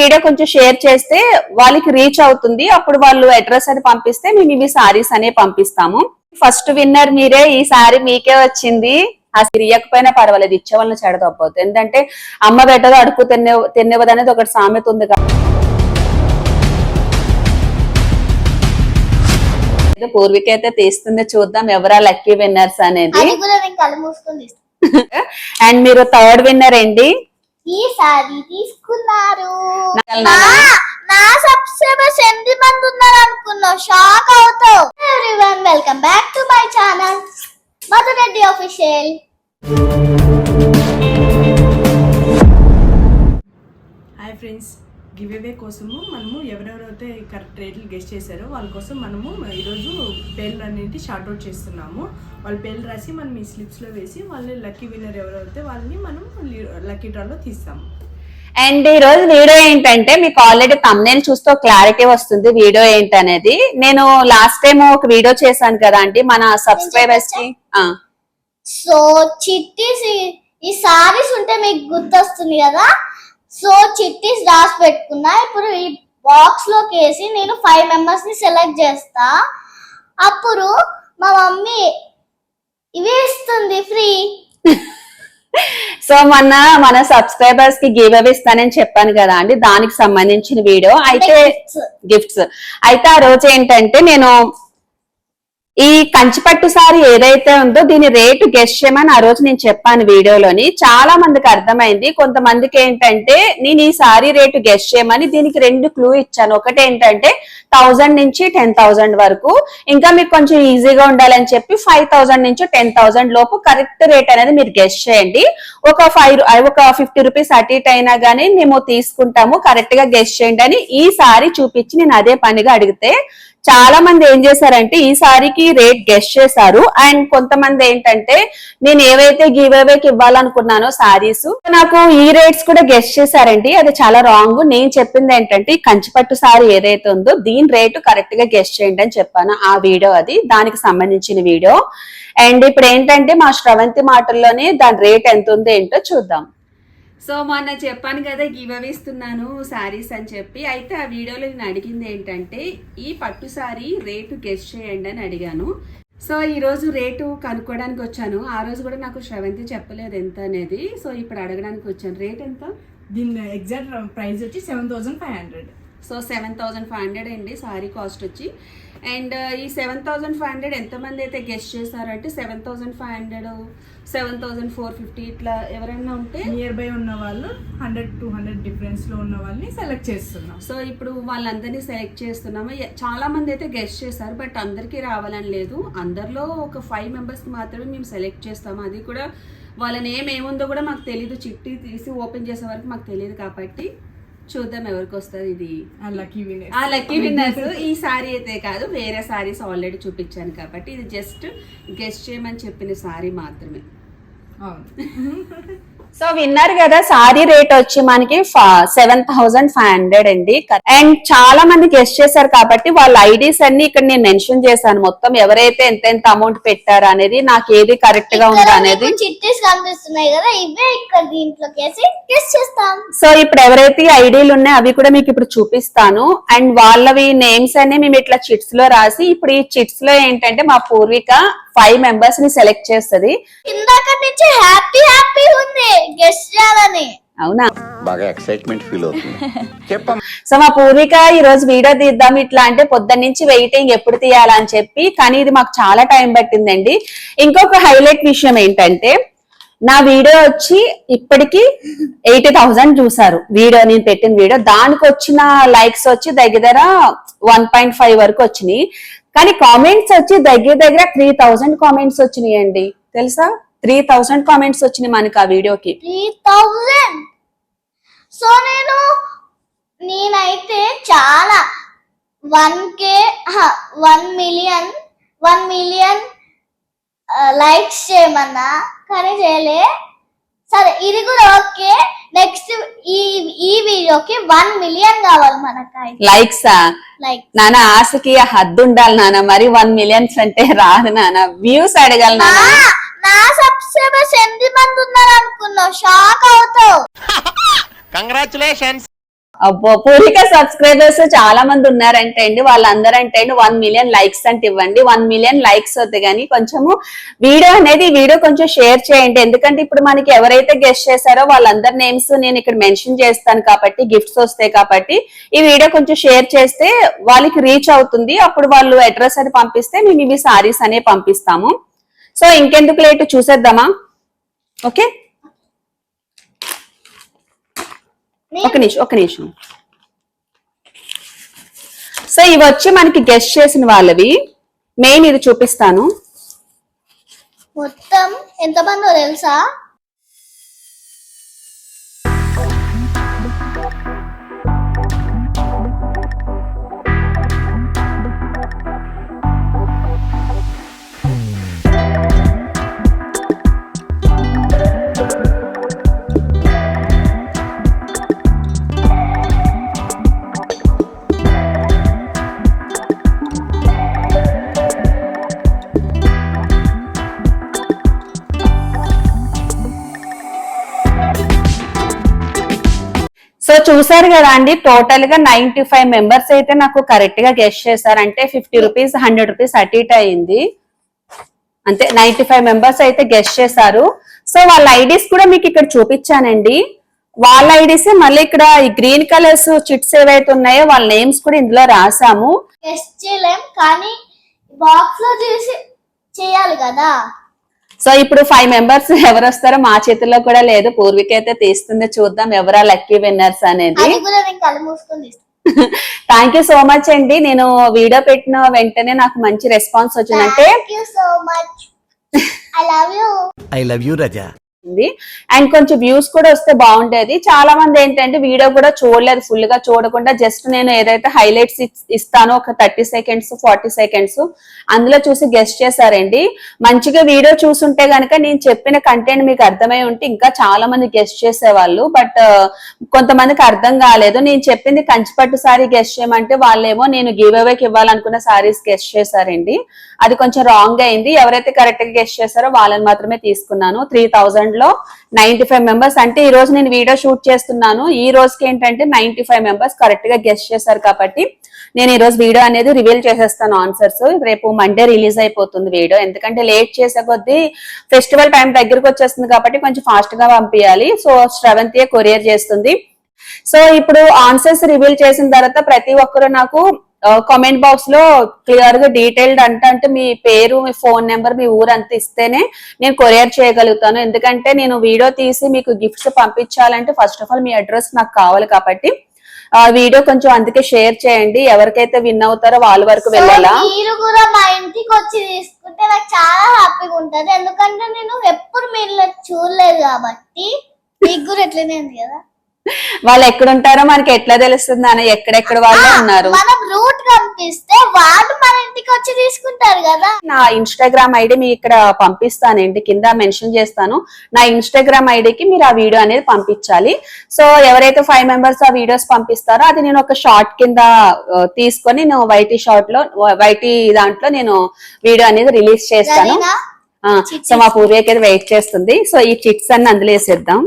Video కొంచెం share చేస్తే వాళ్ళకి రీచ్ అవుతుంది. అప్పుడు వాళ్ళు అడ్రస్ అని పంపిస్తే మేము ఇవి సారీస్ అనే పంపిస్తాము. ఫస్ట్ విన్నర్ మీరే ఈ సారీ మీకే వచ్చింది. అసలు ఇయ్యకపోయినా పర్వాలేదు ఇచ్చే వాళ్ళని చెడదొప్పదు ఎందుకంటే అమ్మ పెట్టదో అడుపు తిన్నే తిన్నివ్వదు అనేది ఒకటి సామెత ఉంది కదా ఏదో పూర్విక అయితే తీస్తుంది చూద్దాం ఎవరా లక్కీ విన్నర్స్ అనేది. అండ్ మీరు థర్డ్ విన్నర్ అండి. ఈ సారీ తీసుకున్నారు. నా సబ్స్క్రైబర్స్ ఎనిమిది మంది ఉన్నారు అనుకున్నావు షాక్ అవుతావు everyone welcome back to my channel Madhureddy official hi friends giveaway కోసము మనము ఎవరెవరైతే కరెక్ట్ రేట్లు గెస్ట్ చేశారో వాళ్ళ కోసం మనము ఈరోజు పేర్లు అనేది షార్ట్ అవుట్ చేస్తున్నాము. వాళ్ళ పేర్లు రాసి మనం ఈ స్లిప్స్లో వేసి వాళ్ళు లక్కీ విన్నర్ ఎవరైతే వాళ్ళని మనం లక్కీ డ్రాలో తీస్తాము. అండ్ ఈ రోజు వీడియో ఏంటంటే మీకు ఆల్రెడీ తమ్నేల్ చూస్తే క్లారిటీ వస్తుంది వీడియో ఏంటనేది. నేను లాస్ట్ టైం ఒక వీడియో చేశాను కదా అండి మన సబ్స్క్రైబర్స్కి. ఆ, సో చిట్టీస్ ఈ- ఈ సారీస్ ఉంటే మీకు గుర్తొస్తుంది కదా? సో చిట్టీస్ రాసి పెట్టుకున్నా ఇప్పుడు ఈ బాక్స్లోకి వేసి నేను ఫైవ్ మెంబర్స్ని సెలెక్ట్ చేస్తా. అప్పుడు మా మమ్మీ ఇవి ఇస్తుంది ఫ్రీ సో మొన్న మన సబ్స్క్రైబర్స్కి గివ్ అవే ఇస్తానని చెప్పాను కదా అండి. దానికి సంబంధించిన వీడియో అయితే. గిఫ్ట్స్ అయితే ఆ రోజు ఏంటంటే నేను ఈ కంచిపట్టు సారీ ఏదైతే ఉందో దీని రేటు గెస్ట్ చేయమని ఆ రోజు నేను చెప్పాను వీడియోలోని. చాలా మందికి అర్థమైంది. కొంతమందికి ఏంటంటే నేను ఈ సారీ రేటు గెస్ట్ చేయమని దీనికి రెండు క్లూ ఇచ్చాను. ఒకటి ఏంటంటే థౌజండ్ నుంచి టెన్ థౌజండ్ వరకు. ఇంకా మీకు కొంచెం ఈజీగా ఉండాలని చెప్పి ఫైవ్ థౌజండ్ నుంచి టెన్ థౌజండ్ లోపు కరెక్ట్ రేట్ అనేది మీరు గెస్ట్ చేయండి. ఒక ఫైవ్ ఒక ఫిఫ్టీ రూపీస్ అటు ఇటు అయినా కానీ మేము తీసుకుంటాము. కరెక్ట్గా గెస్ట్ చేయండి అని ఈ సారీ చూపించి నేను అదే పనిగా అడిగితే చాలా మంది ఏం చేశారంటే ఈ సారీకి రేట్ గెస్ట్ చేశారు. అండ్ కొంతమంది ఏంటంటే నేను ఏవైతే గివ్ అవేకి ఇవ్వాలనుకున్నానో సారీస్ నాకు ఈ రేట్స్ కూడా గెస్ట్ చేశారండి. అది చాలా రాంగ్ నేను చెప్పింది ఏంటంటే కంచిపట్టు సారీ ఏదైతే ఉందో దీని రేటు కరెక్ట్గా గెస్ట్ చేయండి అని చెప్పాను ఆ వీడియో అది. దానికి సంబంధించిన వీడియో అండ్ ఇప్పుడు ఏంటంటే మా శ్రవంతి మాటల్లోనే దాని రేట్ ఎంత ఉందో ఏంటో చూద్దాం. సో మొన్న చెప్పాను కదా గివ్ అవే ఇస్తున్నాను శారీస్ అని చెప్పి. అయితే ఆ వీడియోలో నేను అడిగింది ఏంటంటే ఈ పట్టు శారీ రేటు గెస్ట్ చేయండి అని అడిగాను. సో ఈ రోజు రేటు కనుక్కోవడానికి వచ్చాను. ఆ రోజు కూడా నాకు శ్రవంతి చెప్పలేదు ఎంత అనేది. సో ఇప్పుడు అడగడానికి వచ్చాను. రేట్ ఎంత? దీని ఎగ్జాక్ట్ ప్రైస్ వచ్చి seven thousand five hundred. So seven thousand five hundred అండి సారీ కాస్ట్ వచ్చి. అండ్ ఈ సెవెన్ థౌజండ్ ఫైవ్ హండ్రెడ్ ఎంతమంది అయితే గెస్ట్ చేశారంటే seven thousand five hundred seven thousand four fifty ఇట్లా ఎవరైనా ఉంటే నియర్ బై ఉన్న వాళ్ళు హండ్రెడ్ టూ హండ్రెడ్ డిఫరెన్స్లో ఉన్న వాళ్ళని సెలెక్ట్ చేస్తున్నాం. సో ఇప్పుడు వాళ్ళందరినీ సెలెక్ట్ చేస్తున్నాము. చాలా మంది అయితే గెస్ట్ చేశారు బట్ అందరికీ రావాలని లేదు. అందరిలో ఒక ఫైవ్ మెంబర్స్ మాత్రమే మేము సెలెక్ట్ చేస్తాము. అది కూడా వాళ్ళ నేమ్ ఏముందో కూడా మాకు తెలియదు చిట్టి తీసి ఓపెన్ చేసే వరకు మాకు తెలియదు కాబట్టి. చూద్దాం ఎవరికి వస్తుంది ఇది. ఆ లక్కీ విన్నర్స్ ఈ సారీ అయితే కాదు వేరే సారీస్ ఆల్రెడీ చూపించాను కాబట్టి ఇది జస్ట్ గెస్ట్ చేయమని చెప్పిన సారీ మాత్రమే. అవును. సో విన్నారు కదా సారీ రేట్ వచ్చి మనకి సెవెన్ థౌసండ్ ఫైవ్ హండ్రెడ్ అండి. అండ్ చాలా మంది గెస్ట్ చేశారు కాబట్టి వాళ్ళ ఐడీస్ అన్ని ఇక్కడ నేను మెన్షన్ చేశాను. మొత్తం ఎవరైతే ఎంత ఎంత అమౌంట్ పెట్టారు అనేది నాకు ఏది కరెక్ట్గా ఉందా అనేది. సో ఇప్పుడు ఎవరైతే ఐడీలు ఉన్నాయో అవి కూడా మీకు ఇప్పుడు చూపిస్తాను. అండ్ వాళ్ళవి నేమ్స్ అన్ని మేము ఇట్లా చిట్స్లో రాసి ఇప్పుడు ఈ చిట్స్లో ఏంటంటే మా పూర్విక ఫైవ్ మెంబర్స్ని సెలెక్ట్ చేస్తది. ఇందాక నుంచి హ్యాపీ హ్యాపీ ఉంది. గెస్ట్ చేయాలని అవునా? బాగా ఎక్సైట్మెంట్ ఫీల్ అవుతుంది. సో మా పూర్విక ఈ రోజు వీడియో తీద్దాం. ఇట్లా అంటే పొద్దున్న నుంచి వెయిటింగ్ ఎప్పుడు తీయాలని చెప్పి కానీ ఇది మాకు చాలా టైం పట్టిందండి. ఇంకొక హైలైట్ విషయం ఏంటంటే నా వీడియో వచ్చి ఇప్పటికి ఎయిటీ థౌసండ్ చూసారు వీడియో నేను పెట్టిన వీడియో. దానికి వచ్చిన లైక్స్ వచ్చి దగ్గర వన్ పాయింట్ ఫైవ్ వరకు వచ్చినాయి. కానీ కామెంట్స్ వచ్చి దగ్గర దగ్గర త్రీ థౌసండ్ కామెంట్స్ వచ్చినాయి అండి తెలుసా? త్రీ థౌసండ్ కామెంట్స్ వచ్చినాయి మనకి ఆ వీడియోకి. త్రీ థౌజండ్ సో నేను నేనైతే చాలా one K one million one million likes చేయమన్నా కానీ చేయలే. సరే ఇది కూడా ఓకే నెక్స్ట్ ఈ ఈ వీడియోకి వన్ మిలియన్ కావాలి మనకైతే. లైక్సా లైక్ నాన్న ఆశకి హద్దు ఉండాలి నాన్న మరి వన్ మిలియన్స్ అంటే రాదు నాన్న వ్యూస్ అడగాలి నా నాన్న నా సబ్స్క్రైబర్స్ ఎనిమిది మంది ఉన్నారు అనుకున్నావు షాక్ అవుతావు. కంగ్రాచులేషన్స్ అబ్బో పూరిక సబ్స్క్రైబర్స్ చాలా మంది ఉన్నారంటే అండి వాళ్ళందరూ అంటే అండి వన్ మిలియన్ లైక్స్ అంటే ఇవ్వండి. వన్ మిలియన్ లైక్స్ వద్దు కానీ కొంచెము వీడియో అనేది వీడియో కొంచెం షేర్ చేయండి. ఎందుకంటే ఇప్పుడు మనకి ఎవరైతే గెస్ట్ చేశారో వాళ్ళందరి నేమ్స్ నేను ఇక్కడ మెన్షన్ చేస్తాను కాబట్టి గిఫ్ట్స్ వస్తాయి కాబట్టి ఈ వీడియో కొంచెం షేర్ చేస్తే వాళ్ళకి రీచ్ అవుతుంది. అప్పుడు వాళ్ళు అడ్రస్ అది పంపిస్తే మేము ఇవి సారీస్ అనే పంపిస్తాము. సో ఇంకెందుకు లేట్? చూసేద్దామా? ఓకే ఒక నిమిషం ఒక నిమిషం. సో ఇవి వచ్చి మనకి గెస్ట్ చేసిన వాళ్ళవి. మెయిన్ ఇది చూపిస్తాను. మొత్తం ఎంతమందో తెలుసా? చూసారు కదా అండి టోటల్గా నైన్టీ ఫైవ్ మెంబర్స్ అయితే నాకు కరెక్ట్గా గెస్ట్ చేశారు అంటే ఫిఫ్టీ రూపీస్ హండ్రెడ్ రూపీస్ అటు ఇటు అయింది. అంతే నైన్టీ ఫైవ్ మెంబర్స్ అయితే గెస్ట్ చేశారు. సో వాళ్ళ ఐడీస్ కూడా మీకు ఇక్కడ చూపించానండి. వాళ్ళ ఐడీస్ మళ్ళీ ఇక్కడ ఈ గ్రీన్ కలర్స్ చిట్స్ ఏవైతే ఉన్నాయో వాళ్ళ నేమ్స్ కూడా ఇందులో రాసాము గెస్ట్ చేయలేం కానీ బాక్స్లో చేసి చేయాలి కదా. సో ఇప్పుడు ఫైవ్ మెంబర్స్ ఎవరు వస్తారో మా చేతుల్లో కూడా లేదు. పూర్విక అయితే తీస్తుంది చూద్దాం ఎవరా లక్కీ విన్నర్స్ అనేది. థ్యాంక్ యూ సో మచ్ అండి. నేను వీడియో పెట్టిన వెంటనే నాకు మంచి రెస్పాన్స్ వచ్చిందంటే I love you I love and కొంచెం వ్యూస్ కూడా వస్తే బాగుండేది. చాలా మంది ఏంటంటే వీడియో కూడా చూడలేదు ఫుల్గా చూడకుండా జస్ట్ నేను ఏదైతే హైలైట్స్ ఇస్తానో ఒక థర్టీ సెకండ్స్ ఫార్టీ సెకండ్స్ అందులో చూసి గెస్ట్ చేశారండి. మంచిగా వీడియో చూసుంటే గనక నేను చెప్పిన కంటెంట్ మీకు అర్థమై ఉంటే ఇంకా చాలా మంది గెస్ట్ చేసేవాళ్ళు. బట్ uh, కొంతమందికి అర్థం కాలేదు. నేను చెప్పింది కంచిపట్టు సారీ గెస్ట్ చేయమంటే వాళ్ళేమో నేను గివ్ అవేకి ఇవ్వాలనుకున్న సారీస్ గెస్ట్ చేశారండి. అది కొంచెం రాంగ్ అయింది. ఎవరైతే కరెక్ట్గా గెస్ట్ చేశారో వాళ్ళని మాత్రమే తీసుకున్నాను. త్రీ థౌజండ్ లో నైన్టీ ఫైవ్ మెంబర్స్. అంటే ఈ రోజు నేను వీడియో షూట్ చేస్తున్నాను. ఈ రోజుకి ఏంటంటే నైన్టీ ఫైవ్ మెంబర్స్ కరెక్ట్గా గెస్ట్ చేశారు కాబట్టి నేను ఈ రోజు వీడియో అనేది రివీల్ చేసేస్తాను ఆన్సర్స్. రేపు మండే రిలీజ్ అయిపోతుంది వీడియో. ఎందుకంటే లేట్ చేసే కొద్దీ ఫెస్టివల్ టైం దగ్గరకు వచ్చేస్తుంది కాబట్టి కొంచెం ఫాస్ట్గా పంపించాలి సో శ్రవంతియే కొరియర్ చేస్తుంది. సో ఇప్పుడు ఆన్సర్స్ రివీల్ చేసిన తర్వాత ప్రతి ఒక్కరు నాకు కామెంట్ బాక్స్లో క్లియర్గా డీటెయిల్డ్ అంటే అంటే మీ పేరు మీ ఫోన్ నెంబర్ మీ ఊరు అంత ఇస్తేనే నేను కొరియర్ చేయగలుగుతాను. ఎందుకంటే నేను వీడియో తీసి మీకు గిఫ్ట్స్ పంపించాలంటే ఫస్ట్ ఆఫ్ ఆల్ మీ అడ్రస్ నాకు కావాలి కాబట్టి ఆ వీడియో కొంచెం అందుకే షేర్ చేయండి. ఎవరికైతే విన్ అవుతారో వాళ్ళ వరకు వెళ్ళాలా? మీరు కూడా మా ఇంటికి వచ్చి తీసుకుంటే నాకు చాలా హ్యాపీగా ఉంటది. ఎందుకంటే నేను ఎప్పుడు మీరు చూడలేదు కాబట్టి మీకు కూడా ఎట్లనే ఉంది కదా? వాళ్ళు ఎక్కడుంటారో మనకి ఎట్లా తెలుస్తుంది అని ఎక్కడెక్కడ వాళ్ళు ఉన్నారు? మనం రూట్ కనిపిస్తే వాళ్ళు మన ఇంటికి వచ్చి తీసుకుంటారు కదా. నా ఇన్స్టాగ్రామ్ ఐడి మీ ఇక్కడ పంపిస్తానండి కింద మెన్షన్ చేస్తాను. నా ఇన్స్టాగ్రామ్ ఐడికి మీరు ఆ వీడియో అనేది పంపించాలి. సో ఎవరైతే ఫైవ్ మెంబర్స్ ఆ వీడియోస్ పంపిస్తారో అది నేను ఒక షార్ట్ కింద తీసుకొని నేను వైటీ షార్ట్లో వైటీ దాంట్లో నేను వీడియో అనేది రిలీజ్ చేస్తాను. సో మా పూర్వీకి వెయిట్ చేస్తుంది. సో ఈ చిట్స్ అన్ని అందులో వేసేద్దాం.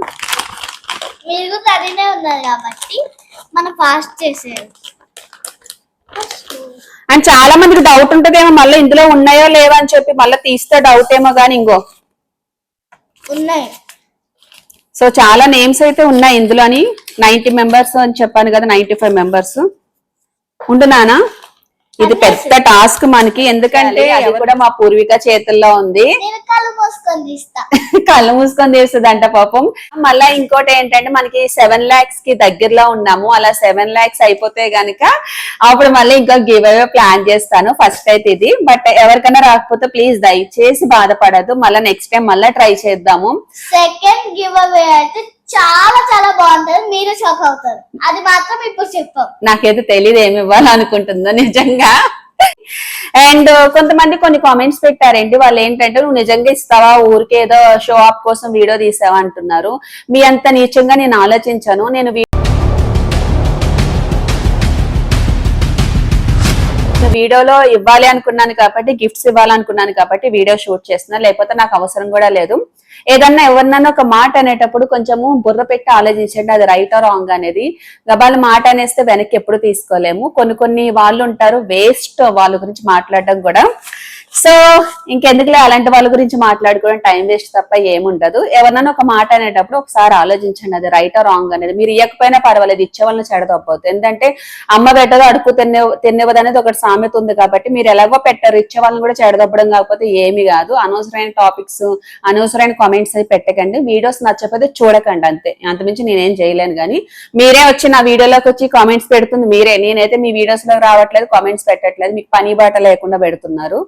మీరు కూడా ఉన్నారు కాబట్టి మనం ఫాస్ట్ చేసేది అండ్ చాలా మందికి డౌట్ ఉంటదేమో మళ్ళీ ఇందులో ఉన్నాయో లేవో అని చెప్పి మళ్ళీ తీస్తే డౌట్ ఏమో కానీ ఇంకో. ఉన్నాయి. సో చాలా నేమ్స్ అయితే ఉన్నాయి ఇందులోని. నైన్టీ మెంబర్స్ అని చెప్పాను కదా నైన్టీ ఫైవ్ మెంబర్స్ ఉండునానా ఇది పెద్ద టాస్క్ మనకి. ఎందుకంటే అది కూడా మా పూర్విక చేతుల్లో ఉంది. కళ్ళు మూసుకొని తీస్తా. కళ్ళు మూసుకొని తీస్తుందంట పాపం. మళ్ళా ఇంకోటి ఏంటంటే మనకి సెవెన్ లాక్స్కి దగ్గరలో ఉన్నాము. అలా సెవెన్ లాక్స్ అయిపోతే గనుక అప్పుడు మళ్ళీ ఇంకో గివ్ అవే ప్లాన్ చేస్తాను. ఫస్ట్ అయితే ఇది. బట్ ఎవరికైనా రాకపోతే ప్లీజ్ దయచేసి బాధపడద్దు. మళ్ళీ నెక్స్ట్ టైం మళ్ళీ ట్రై చేద్దాము. సెకండ్ గివ్ అవే అయితే చాలా చాలా బాగుంటది. మీరు షాక్ అవుతారు. అది మాత్రం ఇప్పుడు చెప్పాం. నాకైతే తెలియదు ఏమి ఇవ్వాలనుకుంటుందో నిజంగా. అండ్ కొంతమంది కొన్ని కామెంట్స్ పెట్టారండి వాళ్ళు ఏంటంటే నువ్వు నిజంగా ఇస్తావా? ఊరికే ఏదో షో ఆఫ్ కోసం వీడియో తీసావా? అంటున్నారు. మీ అంత నీచంగా నేను ఆలోచించాను. నేను వీడియోలో ఇవ్వాలి అనుకున్నాను కాబట్టి గిఫ్ట్స్ ఇవ్వాలనుకున్నాను కాబట్టి వీడియో షూట్ చేస్తున్నా. లేకపోతే నాకు అవసరం కూడా లేదు. ఏదన్నా ఎవరినన్నా ఒక మాట అనేటప్పుడు కొంచెము బుర్ర పెట్టి ఆలోచించండి అది రైట్ ఆర్ రాంగ్ అనేది. గబాల మాట అనేస్తే వెనక్కి ఎప్పుడు తీసుకోలేము. కొన్ని కొన్ని వాళ్ళు ఉంటారు వేస్ట్ వాళ్ళ గురించి మాట్లాడడం కూడా. సో ఇంకెందుకులే అలాంటి వాళ్ళ గురించి మాట్లాడుకోవడం టైం వేస్ట్ తప్ప ఏముండదు. ఎవరినైనా ఒక మాట అనేటప్పుడు ఒకసారి ఆలోచించండి అది రైట్ రాంగ్ అనేది. మీరు ఇవ్వకపోయినా పర్వాలేదు ఇచ్చే వాళ్ళని చెడదొప్పదు ఎందుకంటే అమ్మ పెట్టదు అడుగు తిన్నే తినేవదు అనేది ఒకటి సామెత ఉంది కాబట్టి మీరు ఎలాగో పెట్టారు. ఇచ్చే వాళ్ళని కూడా చెడదొప్పడం కాకపోతే ఏమి కాదు. అనవసరమైన టాపిక్స్ అనవసరమైన కామెంట్స్ అవి పెట్టకండి. వీడియోస్ నచ్చకపోతే చూడకండి అంతే. అంతమించి నేనేం చేయలేను కానీ మీరే వచ్చి నా వీడియోలోకి వచ్చి కామెంట్స్ పెడుతుంది మీరే. నేనైతే మీ వీడియోస్లో రావట్లేదు కామెంట్స్ పెట్టట్లేదు. మీకు పని బాట లేకుండా పెడుతున్నారు.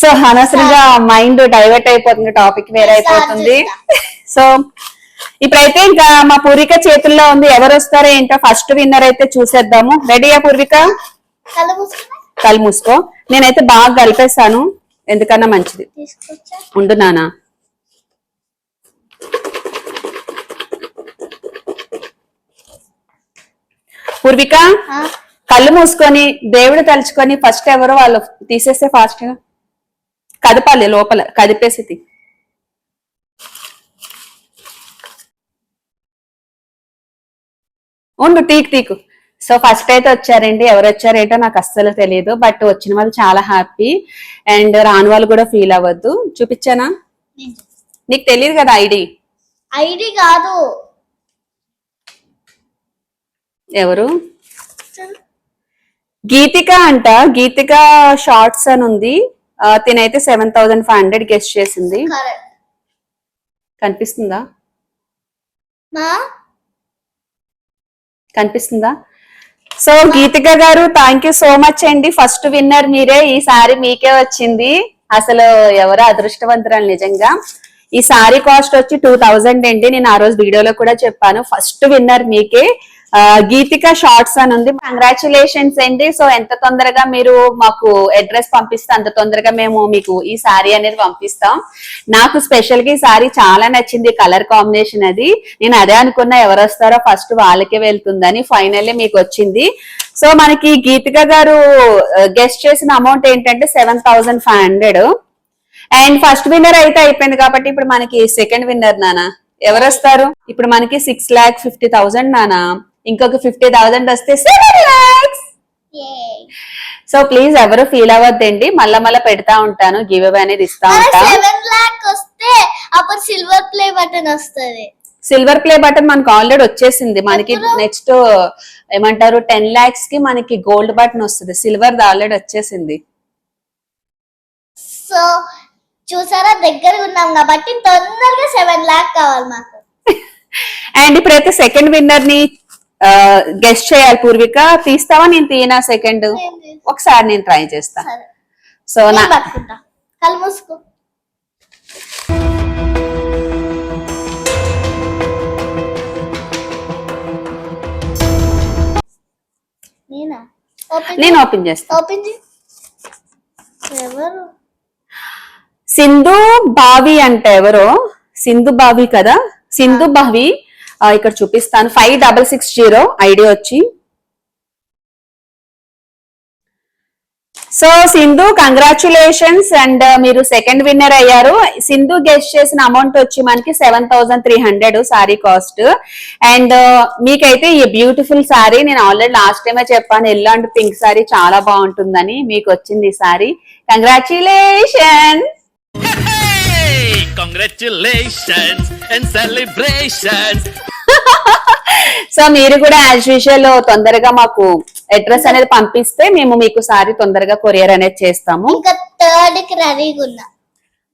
సో అనవసరంగా మైండ్ డైవర్ట్ అయిపోతుంది టాపిక్ వేరే అయిపోతుంది. సో ఇప్పుడైతే ఇంకా మా పూర్విక చేతుల్లో ఉంది. ఎవరు వస్తారో ఏంటో ఫస్ట్ విన్నర్ అయితే చూసేద్దాము. రెడీయా పూర్విక? కళ్ళు మూసుకో. నేనైతే బాగా కలిపేస్తాను ఎందుకన్నా మంచిది. తీసుకొచ్చా? ఉండు నానా. పూర్విక కళ్ళు మూసుకొని దేవుడు తలుచుకొని ఫస్ట్ ఎవరో వాళ్ళు తీసేస్తే ఫాస్ట్గా? కదపాలి లోపల కదిపేసి. ఉండు తీకు తీకు. సో ఫస్ట్ అయితే వచ్చారండి. ఎవరు వచ్చారేంటో నాకు అస్సలు తెలియదు బట్ వచ్చిన వాళ్ళు చాలా హ్యాపీ. అండ్ రాని వాళ్ళు కూడా ఫీల్ అవ్వద్దు. చూపించానా. నీకు తెలియదు కదా ఐడి? ఐడి కాదు. ఎవరు? గీతిక అంట. గీతిక షార్ట్స్ అని ఉంది. తినైతే seven thousand five hundred guessed చేసింది. కనిపిస్తుందా? కనిపిస్తుందా? సో గీతిక గారు థ్యాంక్ యూ సో మచ్ అండి. ఫస్ట్ విన్నర్ మీరే. ఈ సారీ మీకే వచ్చింది. అసలు ఎవరు అదృష్టవంతురాలు నిజంగా. ఈ సారీ కాస్ట్ వచ్చి టూ థౌజండ్ అండి. నేను ఆ రోజు వీడియోలో కూడా చెప్పాను. ఫస్ట్ విన్నర్ మీకే. గీతిక షార్ట్స్ అని ఉంది. కంగ్రాచులేషన్స్ అండి. సో ఎంత తొందరగా మీరు మాకు అడ్రస్ పంపిస్తే అంత తొందరగా మేము మీకు ఈ సారీ అనేది పంపిస్తాం. నాకు స్పెషల్గా ఈ సారీ చాలా నచ్చింది కలర్ కాంబినేషన్ అది. నేను అదే అనుకున్నా ఎవరు వస్తారో ఫస్ట్ వాళ్ళకే వెళ్తుందని ఫైనల్లీ మీకు వచ్చింది. సో మనకి గీతిక గారు గెస్ట్ చేసిన అమౌంట్ ఏంటంటే seven thousand five hundred and first winner అయితే అయిపోయింది కాబట్టి ఇప్పుడు మనకి సెకండ్ విన్నర్ నానా. ఎవరు వస్తారు? ఇప్పుడు మనకి సిక్స్ లాక్ ఫిఫ్టీ థౌసండ్ నానా. ఇంకొక ఫిఫ్టీ థౌసండ్ వస్తే సో ప్లీజ్ ఎవరు ఫీల్ అవ్వద్దండి. మళ్ళా మళ్ళా పెడతా ఉంటాను. గివ్ అవే అనేది ఇస్తా ఉంటా. సెవెన్ లాక్ వస్తే అప్పుడు సిల్వర్ ప్లే బటన్ వస్తుంది. సిల్వర్ ప్లే బటన్ మనకి ఆల్రెడీ వచ్చేసింది. మనకి నెక్స్ట్ ఏమంటారు టెన్ లాక్స్కి మనకి గోల్డ్ బటన్ వస్తుంది. సిల్వర్ ఆల్రెడీ వచ్చేసింది. సో చూసారా? దగ్గర ఉన్నాం కాబట్టి తొందరగా సెవెన్ లాక్ కావాలి మాకు. అండ్ ఇప్పుడైతే సెకండ్ విన్నర్ని గెస్ట్ చేయాలి పూర్విక. తీస్తావా? నేను తీయనా సెకండ్. ఒకసారి నేను ట్రై చేస్తా. సో నా నేను ఓపెన్ చేస్తా. సింధు బావి అంటే ఎవరో? సింధు బావి కదా? సింధు బావి. ఇక్కడ చూపిస్తాను. Five double six zero ID వచ్చి. సో సింధు కంగ్రాచులేషన్స్ అండ్ మీరు సెకండ్ విన్నర్ అయ్యారు. సింధు గెస్ట్ చేసిన అమౌంట్ వచ్చి మనకి seven thousand three hundred sari cost and మీకైతే ఈ బ్యూటిఫుల్ సారీ నేను ఆల్రెడీ లాస్ట్ టైమే చెప్పాను ఎల్లో పింక్ సారీ చాలా బాగుంటుందని మీకు వచ్చింది ఈ sari congratulation Congratulations and celebrations! So మీరు కూడా యాజ్ యూజువల్ తొందరగా మాకు అడ్రస్ అనేది పంపిస్తే మేము మీకు సారీ తొందరగా కొరియర్ అనేది చేస్తాము ఇంకా థర్డ్కి రెడీగా ఉన్నా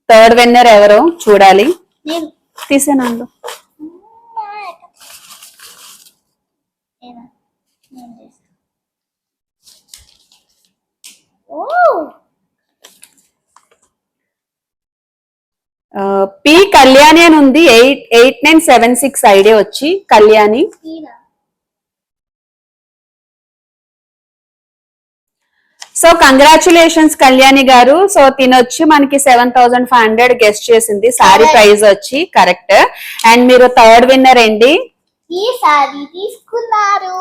థర్డ్ విన్నర్ ఎవరో చూడాలి నేను తీసేనండు నేనా? నేను చేస్తా. ఓ పి కళ్యాణి అని ఉంది. Eight eight nine seven six ID వచ్చి కళ్యాణి. సో కంగ్రాచులేషన్స్ కళ్యాణి గారు. సో తినొచ్చి మనకి seven thousand five hundred guessed చేసింది. సారీ. ప్రైస్ వచ్చి కరెక్ట్ అండ్ మీరు థర్డ్ విన్నర్ అండి ఈ సారీ తీసుకున్నారు.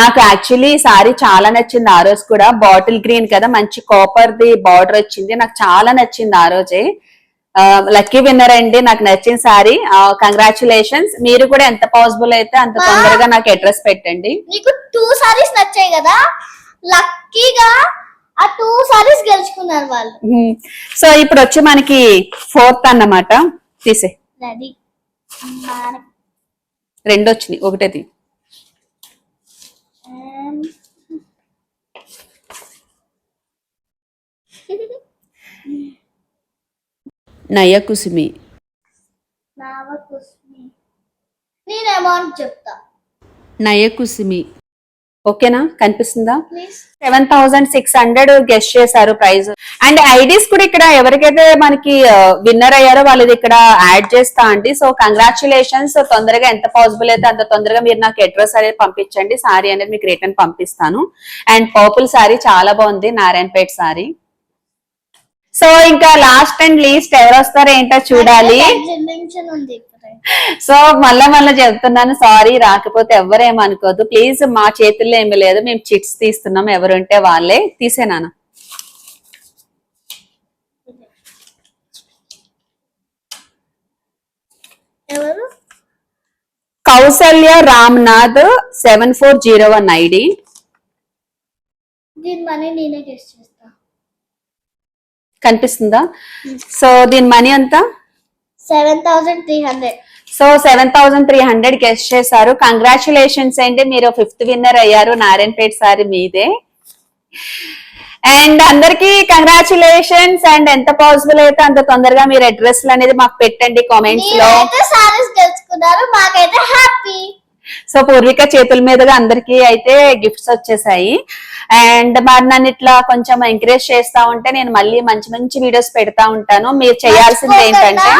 నాకు యాక్చువల్లీ ఈ సారీ చాలా నచ్చింది. ఆ రోజు కూడా బాటిల్ గ్రీన్ కదా. మంచి కాపర్ ది బార్డర్ వచ్చింది. నాకు చాలా నచ్చింది ఆ రోజే. లక్కీ విన్నర్ అండి. నాకు నచ్చిన సారీ కంగ్రాచులేషన్స్ మీరు కూడా ఎంత పాసిబుల్ అయితే అంత తొందరగా నాకు అడ్రస్ పెట్టండి. నీకు టూ సారీస్ నచ్చాయి కదా? లక్కీగా ఆ టూ సారీస్ గెలుచుకున్నారు వాళ్ళు. సో ఇప్పుడు వచ్చి మనకి ఫోర్త్ అన్నమాట. తీసే. రెడీ రెండు వచ్చినాయి. ఒకటే తీ నయకుసుమి. చెప్తా. నయకుసుమి. ఓకేనా? కనిపిస్తుందా? Seven thousand six hundred guessed చేశారు ప్రైస్ అండ్ ఐడీస్ కూడా ఇక్కడ ఎవరికైతే మనకి విన్నర్ అయ్యారో వాళ్ళది ఇక్కడ యాడ్ చేస్తా అండి. సో కంగ్రాచులేషన్స్ తొందరగా ఎంత పాసిబుల్ అయితే అంత తొందరగా మీరు నాకు అడ్రస్ అనేది పంపించండి. సారీ అనేది మీకు రిటర్న్ పంపిస్తాను. అండ్ పర్పుల్ సారీ చాలా బాగుంది. నారాయణపేట సారీ సో ఇంకా లాస్ట్ అండ్ లీస్ట్ ఎవరు వస్తారో ఏంటో చూడాలి. సో మళ్ళా మళ్ళా చెప్తున్నాను సారీ రాకపోతే ఎవరేమనుకోదు ప్లీజ్ మా చేతుల్లో ఏమీ లేదు మేము చిట్స్ తీస్తున్నాం ఎవరుంటే వాళ్ళే. తీసేనానా ఎవరు? Kausalya Ramnath seven four zero one ID దీని మనీ నేనే గెస్ట్ చేస్తా. కనిపిస్తుందా? సో దీని మనీ అంతా seven thousand three hundred. So seven thousand three hundred guessed చేశారు. కంగ్రాచులేషన్స్ అండి మీరు ఫిఫ్త్ విన్నర్ అయ్యారు నారాయణపేట సారి మీదే. అండ్ అందరికి కంగ్రాచులేషన్స్ అండ్ ఎంత పాసిబుల్ అయితే అంత తొందరగా మీరు అడ్రస్ అనేది మాకు పెట్టండి కామెంట్స్లో. సారీస్ గెలుచుకున్నారు మాకైతే హ్యాపీ సో పూర్విక చేతుల మీదుగా అందరికి అయితే గిఫ్ట్స్ వచ్చేసాయి. అండ్ మరి నన్ను ఇట్లా కొంచెం ఎంకరేజ్ చేస్తా ఉంటే నేను మళ్ళీ మంచి మంచి వీడియోస్ పెడతా ఉంటాను. మీరు చేయాల్సింది ఏంటంటే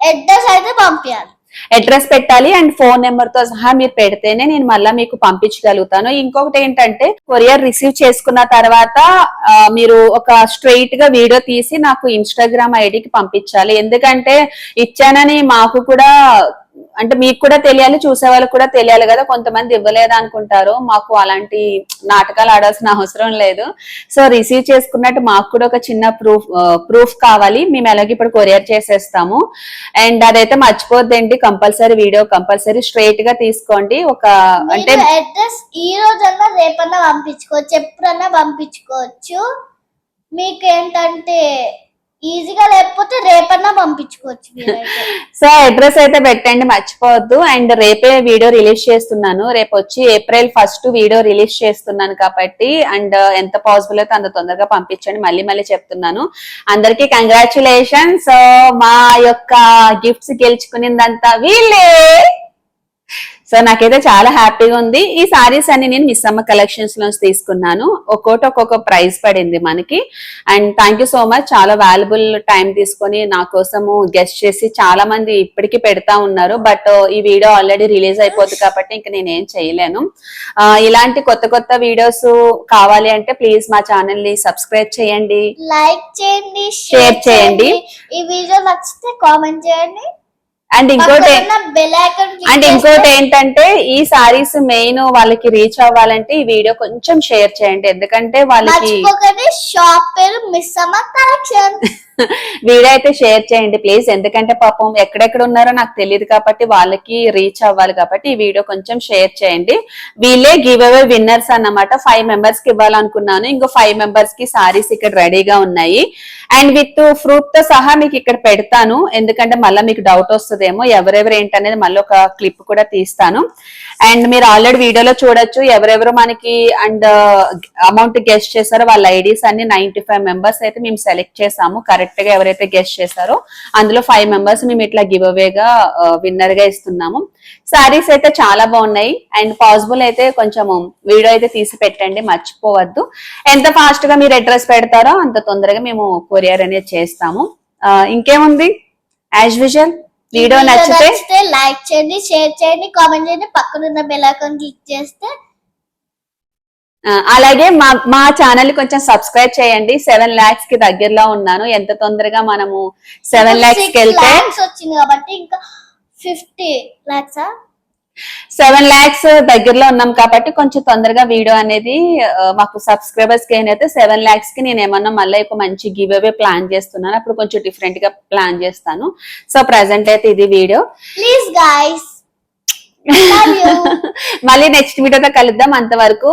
అడ్రస్ అయితే పంపించాలి అడ్రస్ పెట్టాలి అండ్ ఫోన్ నెంబర్తో సహా మీరు పెడితేనే నేను మళ్ళీ మీకు పంపించగలుగుతాను. ఇంకొకటి ఏంటంటే కొరియర్ రిసీవ్ చేసుకున్న తర్వాత మీరు ఒక స్ట్రైట్గా వీడియో తీసి నాకు ఇన్స్టాగ్రామ్ ఐడికి పంపించాలి. ఎందుకంటే ఇచ్చానని మాకు కూడా అంటే మీకు కూడా తెలియాలి చూసే వాళ్ళకి కూడా తెలియాలి కదా కొంతమంది ఇవ్వలేదు అనుకుంటారు. మాకు అలాంటి నాటకాలు ఆడాల్సిన అవసరం లేదు. సో రిసీవ్ చేసుకున్నట్టు మాకు కూడా ఒక చిన్న ప్రూఫ్ ప్రూఫ్ కావాలి. మేము ఎలాగ ఇప్పుడు కొరియర్ చేసేస్తాము. అండ్ అదైతే మర్చిపోద్దండి కంపల్సరీ వీడియో కంపల్సరీ స్ట్రైట్గా తీసుకోండి. ఒక అంటే అడ్రస్ ఈ రోజన్నా రేపన్నా పంపించుకోవచ్చు. ఎప్పుడన్నా పంపించుకోవచ్చు. మీకు ఏంటంటే ఈజీగా లేకపోతే రేపన్నా పంపించుకోవచ్చు సో అడ్రస్ అయితే పెట్టండి మర్చిపోవద్దు. అండ్ రేపే వీడియో రిలీజ్ చేస్తున్నాను. రేపు వచ్చి ఏప్రిల్ ఫస్ట్ వీడియో రిలీజ్ చేస్తున్నాను కాబట్టి అండ్ ఎంత పాసిబుల్ అయితే అంత తొందరగా పంపించండి. మళ్ళీ మళ్ళీ చెప్తున్నాను. అందరికీ కంగ్రాచులేషన్ సో మా యొక్క గిఫ్ట్స్ గెలుచుకునిందంతా వీళ్ళే. సో నాకైతే చాలా హ్యాపీగా ఉంది. ఈ సారీస్ అన్ని నేను మిస్ అమ్మ కలెక్షన్స్ లోంచి తీసుకున్నాను. ఒక్కోటి ఒక్కొక్క ప్రైస్ పడింది మనకి. And thank you so much చాలా వాల్యుబుల్ టైం తీసుకొని నా కోసము గెస్ట్ చేసి చాలా మంది ఇప్పటికీ పెడతా ఉన్నారు. బట్ ఈ వీడియో ఆల్రెడీ రిలీజ్ అయిపోతుంది కాబట్టి ఇంకా నేను ఏం చేయలేను. ఆ, ఇలాంటి కొత్త కొత్త వీడియోస్ కావాలి అంటే ప్లీజ్ మా ఛానల్ని సబ్స్క్రైబ్ చేయండి. లైక్ చేయండి Share చేయండి. ఈ వీడియో నచ్చితే కామెంట్ చేయండి. అండ్ ఇంకోటి అండ్ ఇంకోటి ఏంటంటే ఈ సారీస్ మెయిన్ వాళ్ళకి రీచ్ అవ్వాలంటే ఈ వీడియో కొంచెం షేర్ చేయండి. ఎందుకంటే వాళ్ళకి షాప్ పేరు మిస్ అమ్మ కలెక్షన్ వీడియో అయితే షేర్ చేయండి ప్లీజ్ ఎందుకంటే పాపం ఎక్కడెక్కడ ఉన్నారో నాకు తెలియదు కాబట్టి వాళ్ళకి రీచ్ అవ్వాలి కాబట్టి ఈ వీడియో కొంచెం షేర్ చేయండి. వీళ్ళే గివ్ అవే విన్నర్స్ అన్నమాట. ఫైవ్ మెంబర్స్కి ఇవ్వాలనుకున్నాను. ఇంకో ఫైవ్ మెంబర్స్కి సారీస్ ఇక్కడ రెడీగా ఉన్నాయి. అండ్ విత్ ఫ్రూట్తో సహా మీకు ఇక్కడ పెడతాను. ఎందుకంటే మళ్ళీ మీకు డౌట్ వస్తుందేమో ఎవరెవరు ఏంటనేది మళ్ళీ ఒక క్లిప్ కూడా తీస్తాను. అండ్ మీరు ఆల్రెడీ వీడియోలో చూడొచ్చు. ఎవరెవరు మనకి అండ్ అమౌంట్ గెస్ట్ చేశారో వాళ్ళ ఐడీస్ అన్ని నైన్టీ ఫైవ్ మెంబర్స్ అయితే మేము సెలెక్ట్ చేసాము. కరెక్ట్ గా ఎవరైతే గెస్ట్ చేశారో అందులో ఫైవ్ మెంబర్స్ మేము ఇట్లా గివ్ అవేగా విన్నర్గా ఇస్తున్నాము. సారీస్ అయితే చాలా బాగున్నాయి. అండ్ పాసిబుల్ అయితే కొంచెం వీడియో అయితే తీసి పెట్టండి మర్చిపోవద్దు. ఎంత ఫాస్ట్గా మీరు అడ్రస్ పెడతారో అంత తొందరగా మేము కొరియర్ అనేది చేస్తాము. ఇంకేముంది? యాజ్ విజువల్ వీడియో నచ్చితే లైక్ చేయండి షేర్ చేయండి కామెంట్ చేయండి. పక్కన ఉన్న బెల్ ఐకాన్ క్లిక్ చేస్తే అలాగే మా మా ఛానల్ కొంచెం సబ్స్క్రైబ్ చేయండి. సెవెన్ లాక్స్కి దగ్గరలో ఉన్నాను. ఎంత తొందరగా మనము సెవెన్ లాక్స్కి వెళ్తే వచ్చింది కాబట్టి ఇంకా ఫిఫ్టీ లాక్సా సెవెన్ లాక్స్ దగ్గరలో ఉన్నాం కాబట్టి కొంచెం తొందరగా వీడియో అనేది మాకు సబ్స్క్రైబర్స్కి అయితే సెవెన్ లాక్స్కి నేను ఏమన్నా మళ్ళీ ఒక మంచి గివ్ అవే ప్లాన్ చేస్తున్నాను. అప్పుడు కొంచెం డిఫరెంట్గా ప్లాన్ చేస్తాను. సో ప్రజెంట్ అయితే ఇది వీడియో ప్లీజ్ యూ మళ్ళీ నెక్స్ట్ వీడియోతో కలుద్దాం అంతవరకు.